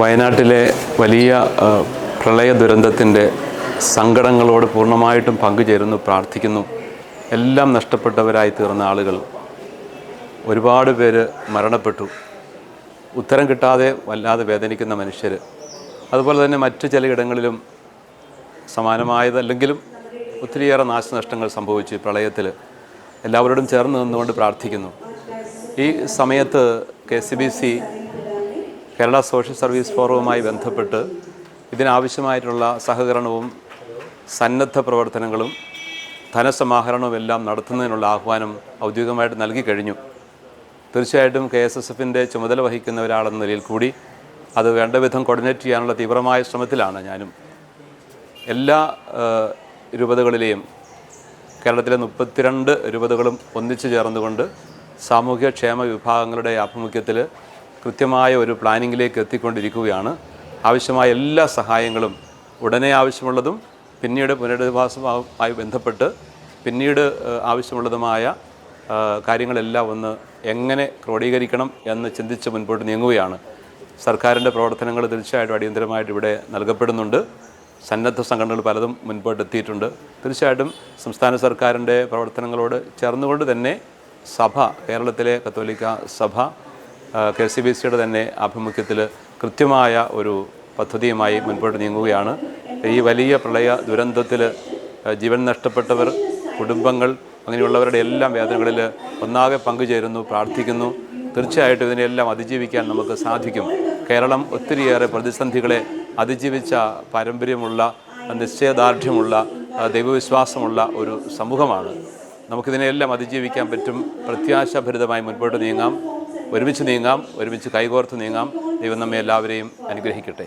വയനാട്ടിലെ വലിയ പ്രളയ ദുരന്തത്തിന്റെ സങ്കടങ്ങളോട് പൂർണമായിട്ടും പങ്കുചേരുന്നു പ്രാർത്ഥിക്കുന്നു. എല്ലാം നഷ്ടപ്പെട്ടവരായി തീർന്ന ആളുകൾ. ഒരുപാട് പേര് മരണപ്പെട്ടു. ഉത്തരം കിട്ടാതെ വല്ലാതെ വേദനിക്കുന്ന മനുഷ്യർ അതുപോലെ തന്നെ മറ്റു ചിലയിടങ്ങളിലും സമാനമായതല്ലെങ്കിലും ഒത്തിരിയേറെ നാശനഷ്ടങ്ങൾ സംഭവിച്ചു പ്രളയത്തിൽ എല്ലാവരോടും ചേർന്ന് നിന്നുകൊണ്ട് പ്രാർത്ഥിക്കുന്നു. ഈ സമയത്ത് K C B C Kerala social service ഫോറവുമായി ബന്ധപ്പെട്ട് ഇതിനാവശ്യമായിട്ടുള്ള സഹകരണവും സന്നദ്ധ പ്രവർത്തനങ്ങളും ധനസമാഹരണവും എല്ലാം നടത്തുന്നതിനുള്ള ആഹ്വാനം ഔദ്യോഗികമായിട്ട് നൽകി കഴിഞ്ഞു. തീർച്ചയായിട്ടും കെ എസ് എസ് എഫിന്റെ ചുമതല വഹിക്കുന്ന ഒരാളെന്ന നിലയിൽ കൂടി അത് വേണ്ട വിധം കോർഡിനേറ്റ് ചെയ്യാനുള്ള തീവ്രമായ ശ്രമത്തിലാണ് ഞാനും. എല്ലാ രൂപതകളിലെയും കേരളത്തിലെ മുപ്പത്തിരണ്ട് രൂപതകളും ഒന്നിച്ചു ചേർന്നുകൊണ്ട് സാമൂഹ്യക്ഷേമ വിഭാഗങ്ങളുടെ ആഭിമുഖ്യത്തിൽ കൃത്യമായ ഒരു പ്ലാനിങ്ങിലേക്ക് എത്തിക്കൊണ്ടിരിക്കുകയാണ്. ആവശ്യമായ എല്ലാ സഹായങ്ങളും ഉടനെ ആവശ്യമുള്ളതും പിന്നീട് പുനരധിവാസവുമായി ബന്ധപ്പെട്ട് പിന്നീട് ആവശ്യമുള്ളതുമായ കാര്യങ്ങളെല്ലാം ഒന്ന് എങ്ങനെ ക്രോഡീകരിക്കണം എന്ന് ചിന്തിച്ച് മുൻപോട്ട് നീങ്ങുകയാണ്. സർക്കാരിന്റെ പ്രവർത്തനങ്ങൾ തീർച്ചയായിട്ടും അടിയന്തരമായിട്ട് ഇവിടെ നൽകപ്പെടുന്നുണ്ട്. സന്നദ്ധ സംഘടനകൾ പലതും മുൻപോട്ട് എത്തിയിട്ടുണ്ട്. തീർച്ചയായിട്ടും സംസ്ഥാന സർക്കാരിന്റെ പ്രവർത്തനങ്ങളോട് ചേർന്നുകൊണ്ട് തന്നെ സഭ കേരളത്തിലെ കത്തോലിക്ക സഭ കെ സി ബി സിയുടെ തന്നെ ആഭിമുഖ്യത്തിൽ കൃത്യമായ ഒരു പദ്ധതിയുമായി മുൻപോട്ട് നീങ്ങുകയാണ്. ഈ വലിയ പ്രളയ ദുരന്തത്തിൽ ജീവൻ നഷ്ടപ്പെട്ടവർ കുടുംബങ്ങൾ അങ്ങനെയുള്ളവരുടെ എല്ലാം വേദനകളിൽ ഒന്നാകെ പങ്കുചേരുന്നു പ്രാർത്ഥിക്കുന്നു. തീർച്ചയായിട്ടും ഇതിനെല്ലാം അതിജീവിക്കാൻ നമുക്ക് സാധിക്കും. കേരളം ഒത്തിരിയേറെ പ്രതിസന്ധികളെ അതിജീവിച്ച പാരമ്പര്യമുള്ള നിശ്ചയദാർഢ്യമുള്ള ദൈവവിശ്വാസമുള്ള ഒരു സമൂഹമാണ്. നമുക്കിതിനെല്ലാം അതിജീവിക്കാൻ പറ്റും. പ്രത്യാശാഭരിതമായി മുൻപോട്ട് നീങ്ങാം. ഒരുമിച്ച് നീങ്ങാം ഒരുമിച്ച് കൈകോർത്ത് നീങ്ങാം. ദൈവം നമ്മെ എല്ലാവരെയും അനുഗ്രഹിക്കട്ടെ.